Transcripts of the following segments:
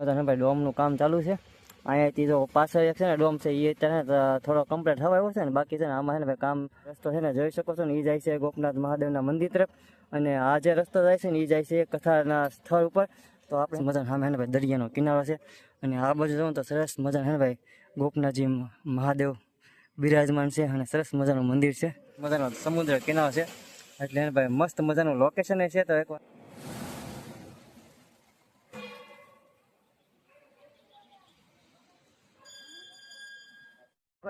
બધાને ભાઈ ડોમનું કામ ચાલુ છે. અહીંયાથી જો પાછળ એક છે ને ડોમ છે એ અત્યારે થોડો કમ્પ્લીટ થવા આવ્યો છે ને, બાકી છે ને આમાં છે ને ભાઈ કામ રસ્તો છે ને જોઈ શકો છો ને એ જાય છે ગોપનાથ મહાદેવના મંદિર તરફ. અને આ જે રસ્તો જાય છે ને એ જાય છે કથાના સ્થળ ઉપર. તો આપણે મજા સામે ભાઈ દરિયાનો કિનારો છે. અને આ બાજુ જોઉં તો સરસ મજા છે ને ભાઈ ગોપનાથજી મહાદેવ બિરાજમાન છે અને સરસ મજાનું મંદિર છે. મજાનો સમુદ્ર કિનારો છે. એટલે ભાઈ મસ્ત મજાનું લોકેશન છે તો એકવાર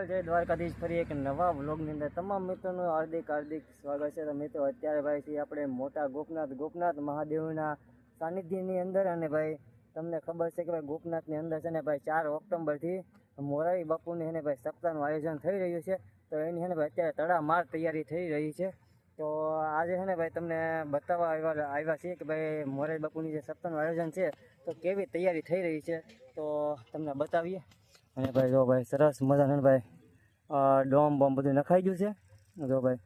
જય દ્વારકાધીશ. ફરી એક નવા વ્લોગની અંદર તમામ મિત્રોનું હાર્દિક હાર્દિક સ્વાગત છે. તો મિત્રો, અત્યારે ભાઈ આપણે મોટા ગોપનાથ. ગોપનાથ મહાદેવના સાનિધ્યની અંદર અને ભાઈ, તમને ખબર છે કે ભાઈ ગોપનાથની અંદર છે ને ભાઈ, ચાર ઓક્ટોબરથી મોરારી બાપુની એને ભાઈ સપ્તાહનું આયોજન થઈ રહ્યું છે. તો એની છે ને ભાઈ અત્યારે તડામાર તૈયારી થઈ રહી છે. તો આજે છે ને ભાઈ તમને બતાવવા આવ્યા આવ્યા છીએ કે ભાઈ મોરારી બાપુની જે સપ્તાહનું આયોજન છે, તો કેવી તૈયારી થઈ રહી છે? તો તમને બતાવીએ. અને ભાઈ, જો ભાઈ, સરસ મજાનું ભાઈ ડોમ બોમ બધું નખાઈ ગયું છે. જો ભાઈ,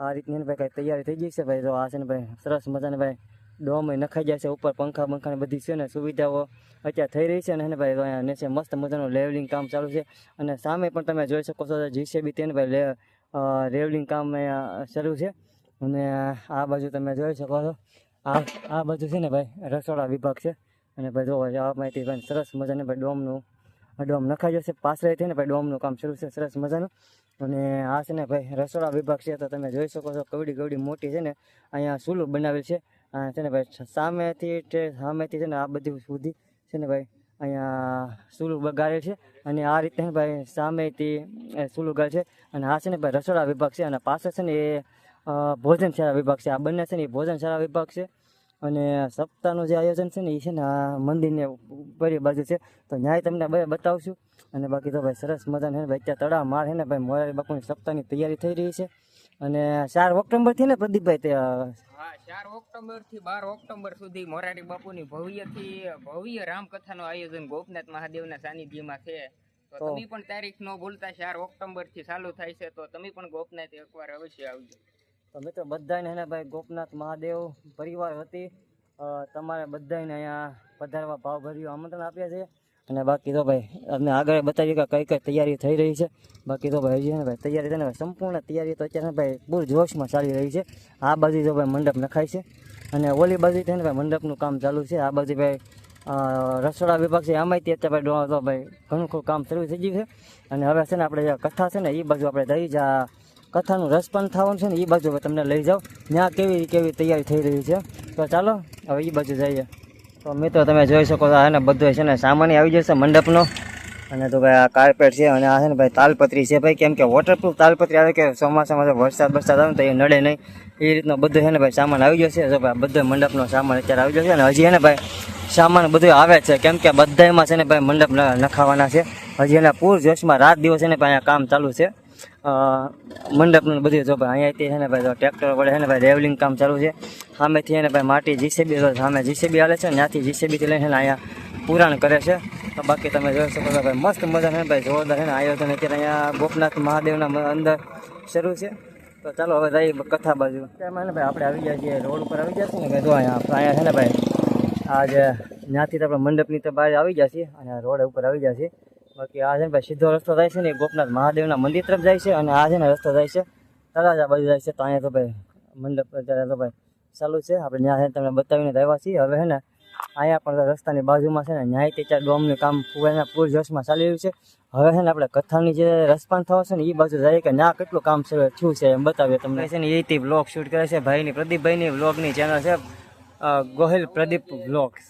આ રીતની ભાઈ, કાંઈ તૈયારી થઈ ગઈ છે ભાઈ? જો આ છે ને ભાઈ, સરસ મજાને ભાઈ, ડોમ નખાઈ જાય છે ઉપર, પંખા બંખાને બધી છે ને સુવિધાઓ અત્યારે થઈ રહી છે અને હે ને ભાઈ? અહીંયા નીચે મસ્ત મજાનું લેવલિંગ કામ ચાલુ છે. અને સામે પણ તમે જોઈ શકો છો જીસીબી તેને ભાઈ લેવલિંગ કામ અહીંયા શરૂ છે. અને આ બાજુ તમે જોઈ શકો છો, આ આ બાજુ છે ને ભાઈ, રસોડા વિભાગ છે. અને ભાઈ, જો આ માહિતી સરસ મજાને ભાઈ, ડોમનું ડોમ નખાઈ જશે પાછળ થઈને ભાઈ ડોમનું કામ શરૂ છે, સરસ મજાનું. અને આ છે ને ભાઈ રસોડા વિભાગ છે, તો તમે જોઈ શકો છો, કવડી કવડી મોટી છે ને, અહીંયા સુલું બનાવેલ છે. છે ને ભાઈ સામેથી સામેથી છે ને આ બધી સુધી છે ને ભાઈ અહીંયા સુલું બગાડેલ છે. અને આ રીતે ભાઈ સામેથી સુલું ગાળ છે. અને આ છે ને ભાઈ રસોડા વિભાગ છે, અને પાછળ છે ને એ ભોજનશાળા વિભાગ છે. આ બંને છે ને એ ભોજનશાળા વિભાગ છે. અને સપ્તાહનું જે આયોજન છે ને એ છે ને આ મંદિરને ઉપરી બાજુ છે. તો ન્યાય તમને બતાવશું. અને બાકી તો ભાઈ સરસ મજાને ભાઈ ત્યાં તળાવ માર છે ને ભાઈ મોરારી બાપુની સપ્તાહની તૈયારી થઈ રહી છે. અને ચાર ઓક્ટોબરથી ને પ્રદીપભાઈ તે હા ચાર ઓક્ટોબરથી બાર ઓક્ટોબર સુધી મોરારી બાપુની ભવ્યથી ભવ્ય રામકથાનું આયોજન ગોપનાથ મહાદેવના સાનિધ્યમાં છે. તો તમે પણ તારીખ ન ભૂલતા ચાર ઓક્ટોબરથી ચાલુ થાય છે. તો તમે પણ ગોપનાથ એકવાર અવશ્ય આવજો. તો મિત્રો બધાને એના ભાઈ, ગોપનાથ મહાદેવ પરિવાર હતી. તમારે બધાને અહીંયા પધારવા ભાવભર્યું આમંત્રણ આપ્યા છે. અને બાકી તો ભાઈ અમને આગળ બતાવીએ કે કઈ કઈ તૈયારી થઈ રહી છે. બાકી તો ભાઈ છે ને ભાઈ, તૈયારી છે ને સંપૂર્ણ તૈયારી તો અત્યારે ભાઈ, પૂર જોશમાં ચાલી રહી છે. આ બાજુ જો ભાઈ, મંડપ નખાય છે. અને ઓલી બાજુ છે ને ભાઈ, મંડપનું કામ ચાલુ છે. આ બાજુ ભાઈ રસોડા વિભાગ છે. આમાંય તે અત્યારે ભાઈ ડો- તો ભાઈ, ઘણું ખરું કામ શરૂ થઈ ગયું છે. અને હવે છે ને આપણે જે કથા છે ને એ બાજુ આપણે દઈ જા કથાનું રસપાન થવાનું છે ને એ બાજુ તમને લઈ જાઓ. ત્યાં કેવી કેવી તૈયારી થઈ રહી છે. તો ચાલો, હવે એ બાજુ જઈએ. તો મિત્રો, તમે જોઈ શકો છો, આ ને બધું છે ને, સામાન્ય આવી જશે મંડપનો. અને તો ભાઈ આ કાર્પેટ છે અને આ છે ને ભાઈ તાલપત્રી છે ભાઈ. કેમ કે વોટરપ્રૂફ તાલપત્રી આવે કે ચોમાસામાં વરસાદ વરસાદ આવે તો એ નડે નહીં. એ રીતનો બધો છે ને ભાઈ સામાન આવી જશે. જો ભાઈ બધો મંડપનો સામાન અત્યારે આવી જશે અને હજી છે ને ભાઈ સામાન બધું આવે છે. કેમ કે બધામાં છે ને ભાઈ મંડપ નખાવાના છે. હજી એના પૂર જોશમાં રાત દિવસ છે ને ભાઈ કામ ચાલુ છે. મંડપનું બધું જો ભાઈ અહીંયાથી છે ને ભાઈ ટ્રેક્ટર વડે છે ને ભાઈ રેવલિંગ કામ ચાલુ છે. સામેથી છે ને ભાઈ માટી જીસીબી સામે જીસીબી હાલે છે ને ત્યાંથી જીસીબીથી લઈને અહીંયા પુરાણ કરે છે. તો બાકી તમે જોઈ શકો છો ભાઈ મસ્ત મજા છે ભાઈ જોરદાર છે ને આયોજન અત્યારે અહીંયા ગોપનાથ મહાદેવના અંદર શરૂ છે. તો ચાલો હવે જઈએ કથા બાજુ. એમાં ભાઈ આપણે આવી ગયા છીએ, રોડ ઉપર આવી ગયા છીએ ને ભાઈ જો અહીંયા અહીંયા છે ને ભાઈ. આજે ત્યાંથી તો આપણે મંડપની તો બહાર આવી ગયા છીએ અને રોડ ઉપર આવી ગયા છીએ. બાકી આ છે ને સીધો રસ્તો જાય છે ને ગોપનાથ મહાદેવના મંદિર તરફ જાય છે અને આ છે ને રસ્તો જાય છે, તળાજા બાજુ જાય છે. તો અહીંયા તો ભાઈ, મંડપ અત્યારે તો ભાઈ ચાલુ છે. આપણે ત્યાં તમને બતાવીને રહેવા છીએ. હવે છે ને, અહીંયા પણ રસ્તાની બાજુમાં છે ને, ન્યાય તે ડોમનું કામ પૂરના પૂર જોશમાં ચાલી રહ્યું છે. હવે છે ને આપણે કથાની જે રસપાન થવા છે ને એ બાજુ જાય કે ના, કેટલું કામ છે, થયું છે, એમ બતાવીએ તમને. છે ને એ તે બ્લોગ શૂટ કરે છે ભાઈની, પ્રદીપભાઈની બ્લોગની ચેનલ છે ગોહિલ પ્રદીપ બ્લોગ્સ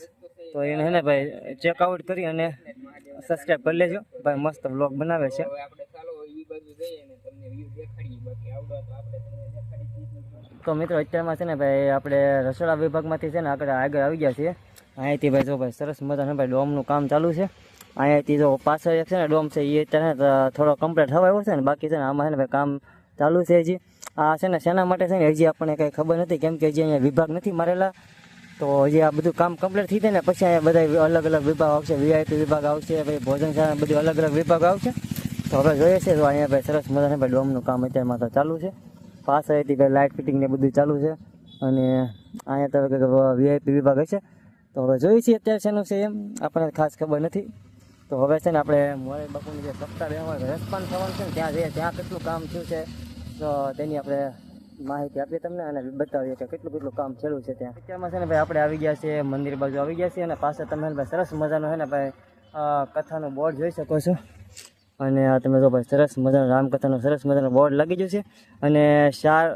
તો એને હે ને ભાઈ ચેકઆઉટ કરી અને સબસ્ક્રાઈબ કરી લેજો. ભાઈ, મસ્ત બ્લોગ બનાવે છે. તો મિત્રો, અત્યારમાં છે ને ભાઈ, આપણે રસોડા વિભાગમાંથી છે ને આગળ આગળ આવી ગયા છીએ. અહીંયાથી ભાઈ જો ભાઈ, સરસ મજાનું ભાઈ ડોમનું કામ ચાલુ છે. અહીંયાથી જો પાછળ એક છે ને ડોમ છે એ અત્યારે થોડો કમ્પ્લીટ થવા આવ્યો છે ને, બાકી છે ને આમાં છે ને ભાઈ કામ ચાલુ છે હજી. આ છે ને, શેના માટે છે ને, હજી આપણને કંઈ ખબર નથી, કેમ કે હજી અહીંયા વિભાગ નથી મારેલા. તો જે આ બધું કામ કમ્પ્લીટ થઈ જાય ને, પછી અહીંયા બધા અલગ અલગ વિભાગ આવશે વીઆઈપી વિભાગ આવશે ભાઈ ભોજનશાળા બધું અલગ અલગ વિભાગ આવશે. તો હવે જોઈએ છે, તો અહીંયા ભાઈ સરસ મજાને ભાઈ ડોમનું કામ અત્યારમાં તો ચાલુ છે. પાસ આવી ભાઈ લાઇટ ફિટિંગ ને બધું ચાલુ છે. અને અહીંયા તો વીઆઈપી વિભાગ હશે. તો હવે જોઈએ છીએ અત્યારે શેનું છે એમ. આપણને ખાસ ખબર નથી. તો હવે છે ને આપણે મોરારી બાપુની જે સપ્તાહ રહેવાનું રસપાન થવાનું છે ને, ત્યાં જઈએ, ત્યાં કેટલું કામ થયું છે. તો તેની આપણે માહિતી આપીએ તમને અને બતાવીએ કે કેટલું કેટલું કામ થયેલું છે ત્યાં. અત્યારમાં છે ને ભાઈ આપણે આવી ગયા છીએ, મંદિર બાજુ આવી ગયા છીએ અને પાસે તમે ભાઈ સરસ મજાનું છે ને ભાઈ કથાનું બોર્ડ જોઈ શકો છો. અને આ તમે જો ભાઈ સરસ મજાનું રામકથાનું, સરસ મજાનું બોર્ડ લાગી ગયું છે. અને ચાર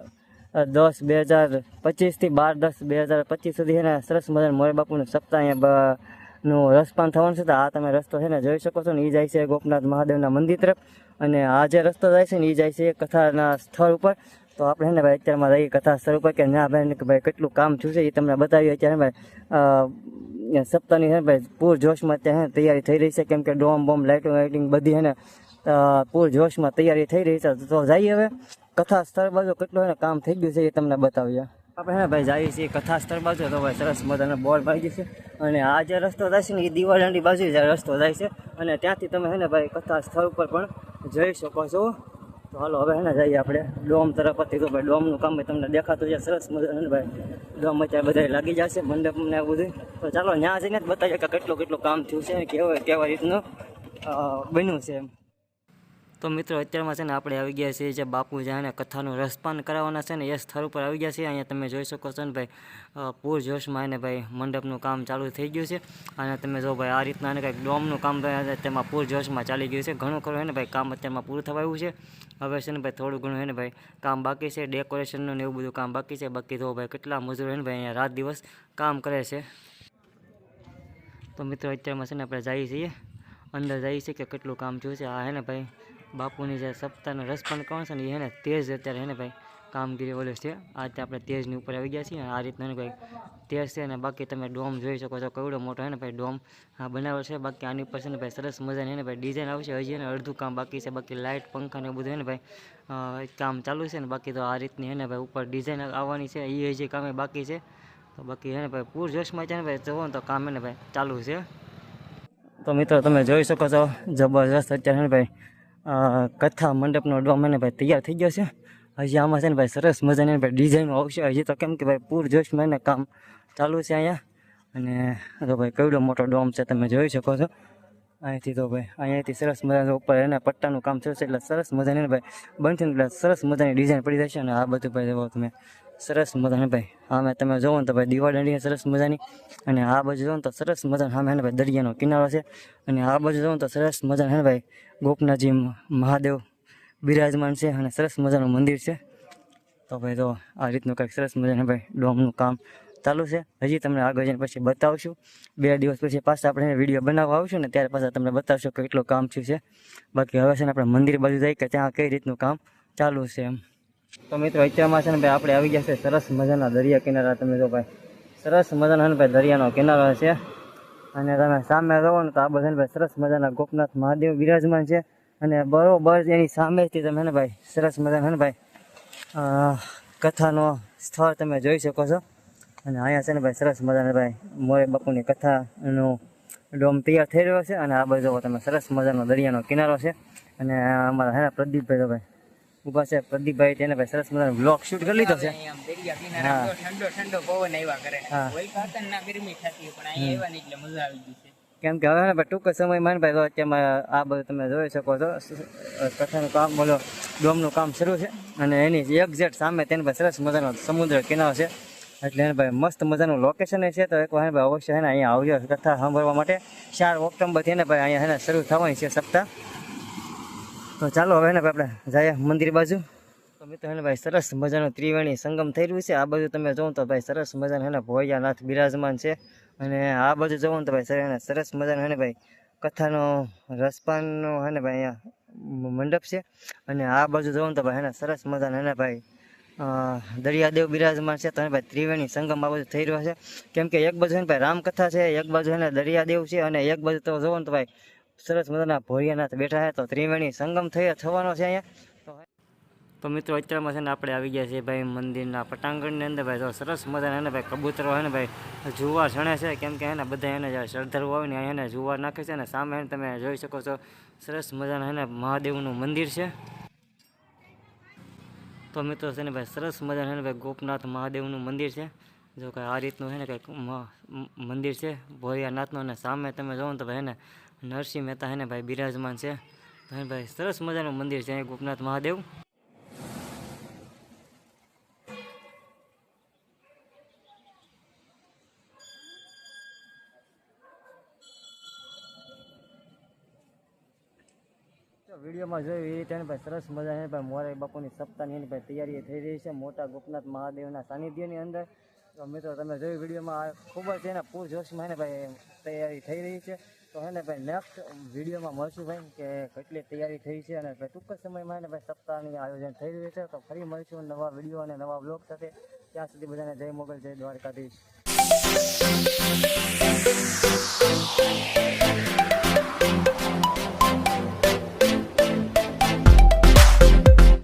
દસ બે હજાર પચીસથી બાર દસ બે હજાર પચીસ સુધી છે ને સરસ મજાનું મોરે બાપુનું સપ્તાહ અહીંયા નું રસપાન થવાનું છે તો આ તમે રસ્તો છે ને જોઈ શકો છો ને એ જાય છે ગોપનાથ મહાદેવના મંદિર તરફ. અને આ જે રસ્તો જાય છે ને એ જાય છે કથાના સ્થળ ઉપર. તો આપણે છે ને ભાઈ અત્યારમાં રહીએ કથા સ્થળ ઉપર કે ના ભાઈ કે ભાઈ કેટલું કામ થયું છે એ તમને બતાવ્યું અત્યારે ભાઈ સપ્તાહની છે ભાઈ પૂર જોશમાં છે તૈયારી થઈ રહી છે. કેમ કે ડોમ બોમ લાઇટિંગ વાઇટિંગ બધી છે ને પૂર જોશમાં તૈયારી થઈ રહી છે. તો જઈએ હવે. કથા સ્થળ બાજુ કેટલું છે ને કામ થઈ ગયું છે એ તમને બતાવીએ. આપણે હે ભાઈ જઈએ છીએ કથા સ્થળ બાજુ. તો ભાઈ સરસ મજાનો બોર્ડ ભાઈ જશે અને આ જે રસ્તો થાય છે ને એ દિવાળાની બાજુ જ રસ્તો જાય છે. અને ત્યાંથી તમે હે ને ભાઈ કથા સ્થળ ઉપર પણ જઈ શકો છો. તો હાલો, હવે એને જઈએ આપણે. ડોમ તરફ હતી તો ભાઈ ડોમનું કામ તમને દેખાતું છે સરસ મજાનું ભાઈ? ડોમ અત્યારે બધા લાગી જશે, મંડપ ને આ બધું તો ચાલો ત્યાં જઈને જ બતાવીએ કે કેટલું કેટલું કામ થયું છે કેવું કેવા રીતનું બન્યું છે એમ. તો મિત્રો, અત્યારમાં છે ને આપણે આવી ગયા છીએ જે બાપુ ને કથાનું રસપાન કરાવવાના છે ને, એ સ્થળ ઉપર આવી ગયા છીએ. અહીંયા તમે જોઈ શકો છો ને ભાઈ પૂરજોશમાં પૂર જોશમાં એને ભાઈ મંડપનું કામ ચાલુ થઈ ગયું છે. અને તમે જો ભાઈ, આ રીતના એને કંઈક ડોમનું કામ તેમાં પૂર જોશમાં ચાલી ગયું છે. ઘણું ખરું ને ભાઈ, કામ અત્યારમાં પૂરું થવા આવ્યું છે. હવે છે ને ભાઈ, થોડું ઘણું છે ને ભાઈ, કામ બાકી છે. ડેકોરેશનનું ને એવું બધું કામ બાકી છે. બાકી તો ભાઈ, કેટલા મજૂરો છે ભાઈ, અહીંયા રાત દિવસ કામ કરે છે. તો મિત્રો, અત્યારમાં છે ને આપણે જઈએ છીએ. અંદર જઈએ છીએ કે કેટલું કામ જોયું છે. આ, હે ને ભાઈ બાપુની જે સપ્તાહનો રસ પણ કહો છે ને એ હે તેજ અત્યારે એને ભાઈ કામગીરી ઓલું છે આ રીતે આપણે તેજની ઉપર આવી ગયા છીએ આ રીતના હે ને ભાઈ તેજ છે અને બાકી તમે ડોમ જોઈ શકો છો કેવડો મોટો હે ને ભાઈ ડોમ આ બનાવેલ છે બાકી આની ઉપર છે ને ભાઈ સરસ મજાની એને ભાઈ ડિઝાઇન આવશે હજી એને અડધું કામ બાકી છે બાકી લાઇટ પંખા ને બધું હે ને ભાઈ કામ ચાલુ છે ને બાકી તો આ રીતની એને ભાઈ ઉપર ડિઝાઇન આવવાની છે એ હજી કામે બાકી છે તો બાકી એને ભાઈ પૂર જોશમાં છે ને ભાઈ જવો ને તો કામ એને ભાઈ ચાલુ છે તો મિત્રો તમે જોઈ શકો છો જબરજસ્ત અત્યારે ભાઈ કથા મંડપનો ડોમ એને ભાઈ તૈયાર થઈ ગયો છે. હજી આમાં છે ને ભાઈ સરસ મજાની ભાઈ ડિઝાઇનો આવશે. હજી તો કેમ કે ભાઈ પૂર જોશમાં એને કામ ચાલુ છે અહીંયા. અને તો ભાઈ કેવડો મોટો ડોમ છે તમે જોઈ શકો છો. અહીંથી તો ભાઈ અહીંયાથી સરસ મજાનું ઉપર એને પટ્ટાનું કામ થયું છે એટલે સરસ મજાની ભાઈ બનશે ને એટલે સરસ મજાની ડિઝાઇન પડી જશે અને આ બધું ભાઈ તમે. સરસ મજાની ભાઈ. આમે તમે જોવો ને તો ભાઈ દિવાળી સરસ મજાની. અને આ બાજુ જોવો ને તો સરસ મજાનો સામે હે ભાઈ દરિયાનો કિનારો છે. અને આ બાજુ જોવો તો સરસ મજાનો હે ભાઈ ગોપનાથજી મહાદેવ બિરાજમાન છે અને સરસ મજાનું મંદિર છે. તો ભાઈ તો આ રીતનું કંઈક સરસ મજાનું ભાઈ ડોમનું કામ ચાલુ છે. હજી તમને આગળ જઈને પછી બતાવશું. બે દિવસ પછી પાછા આપણે વીડિયો બનાવવા આવશું ને ત્યારે પાછા તમને બતાવશું કે કેટલું કામ થયું છે. બાકી હવે છે ને આપણે મંદિર બાજુ જઈ કે ત્યાં કઈ રીતનું કામ ચાલુ છે એમ. તો મિત્રો, અત્યારમાં છે ને ભાઈ આપણે આવી ગયા છે સરસ મજાના દરિયા કિનારા. તમે જો ભાઈ, સરસ મજાના ને ભાઈ દરિયાનો કિનારો છે. અને તમે સામે રહો ને તો આ બધા ભાઈ સરસ મજાના ગોપનાથ મહાદેવ બિરાજમાન છે. અને બરોબર એની સામેથી તમે ને ભાઈ સરસ મજાના ને ભાઈ કથાનો સ્થળ તમે જોઈ શકો છો. અને અહીંયા છે ને ભાઈ સરસ મજાના ભાઈ મોરે બાપુની કથાનો ડોમ તૈયાર થઈ રહ્યો છે. અને આ બાજુ તમે, સરસ મજાનો દરિયાનો કિનારો છે. અને અમારા હે પ્રદીપભાઈ ભાઈ ઊભા છે. પ્રદીપભાઈ તેને ભાઈ સરસ મજાનો બ્લોગ શૂટ કરી લીધો છે. ઠંડો ઠંડો પવન આવ્યા કરે. હા. ગરમી થતી પણ અહીંયા આવ્યા એટલે મજા આવી ગઈ છે. કેમ કે હવે ટૂંક સમયમાં માન ભાઈ તો અત્યારમાં આ બધું તમે જોઈ શકો છો. કથાનું કામ બોલો ડોમનું કામ શરૂ છે. અને એની એક્ઝેક્ટ સામે તેને ભાઈ સરસ મજાનો સમુદ્ર કિનારો છે. એટલે એને ભાઈ મસ્ત મજાનું લોકેશન છે. તો એકવાર ભાઈ અવશ્ય છે ને અહીંયા આવજો કથા સાંભળવા માટે. ચાર ઓક્ટોબરથી ને ભાઈ અહીંયા છે ને શરૂ થવાની છે સપ્તાહ. તો ચાલો હવે ને આપણે જઈએ મંદિર બાજુ. તો મિત્રો હેને ભાઈ, સરસ મજાનો ત્રિવેણી સંગમ થઈ રહ્યું છે. આ બાજુ તમે જોવો તો ભાઈ, સરસ મજાનો હેને ભોયાનાથ બિરાજમાન છે. અને આ બાજુ જોવો તો ભાઈ સર- સરસ મજાનો હેને ભાઈ, કથાનો રસપાનનો હેને ભાઈ, અહીંયા મંડપ છે. અને આ બાજુ જોવો તો ભાઈ એના સરસ મજાનું હે ભાઈ દરિયાદેવ બિરાજમાન છે. તો ભાઈ, ત્રિવેણી સંગમ આ બાજુ થઈ રહ્યો છે. કેમ કે એક બાજુ ભાઈ, રામકથા છે, એક બાજુ હે દરિયાદેવ છે. અને એક બાજુ તો જોવો ને તો ભાઈ સરસ મજાના ભોળિયાનાથ બેઠા છે તો ત્રિવેણી સંગમ થઈ થવાનો છે અહીંયા તો મિત્રો અત્યારમાં છે ને આપણે આવી ગયા છીએ ભાઈ મંદિરના પટાંગણની અંદર ભાઈ તો સરસ મજાના એને ભાઈ કબૂતરો હોય ને ભાઈ જુવાર છણે છે કેમ કે એને બધા એને શ્રદ્ધાળુ આવે ને એને જુવાર નાખે છે ને સામે એને તમે જોઈ શકો છો સરસ મજાના એને મહાદેવનું મંદિર છે તો મિત્રો છે ને ભાઈ સરસ મજાના છે ને ભાઈ ગોપનાથ મહાદેવનું મંદિર છે જો કંઈ આ રીતનું છે ને કંઈક મંદિર છે ભોયાનાથનું અને સામે તમે જોવો ને તો ભાઈ હે ને નરસિંહ મહેતા હે ને ભાઈ બિરાજમાન છે. ભાઈ, સરસ મજાનું મંદિર છે ગોપનાથ મહાદેવ. વિડીયોમાં જોયું એ રીતે ભાઈ, સરસ મજા છે ભાઈ, મોરારી બાપુની સપ્તાહની એની ભાઈ તૈયારી થઈ રહી છે મોટા ગોપનાથ મહાદેવના સાનિધ્યની અંદર. તો મિત્રો, તમે જોયું વિડીયોમાં ખૂબ જ એના પૂર જોશમાં એને ભાઈ તૈયારી થઈ રહી છે. તો હે ને ભાઈ નેક્સ્ટ વિડીયોમાં મળશું ભાઈ, કે કેટલી તૈયારી થઈ છે અને ભાઈ, ટૂંક સમયમાં એને ભાઈ, સપ્તાહની આયોજન થઈ રહ્યું છે. તો ફરી મળશું નવા વીડિયો અને નવા બ્લોગ સાથે. ત્યાં સુધી બધાને જય મોગલ, જય દ્વારકાધીશ.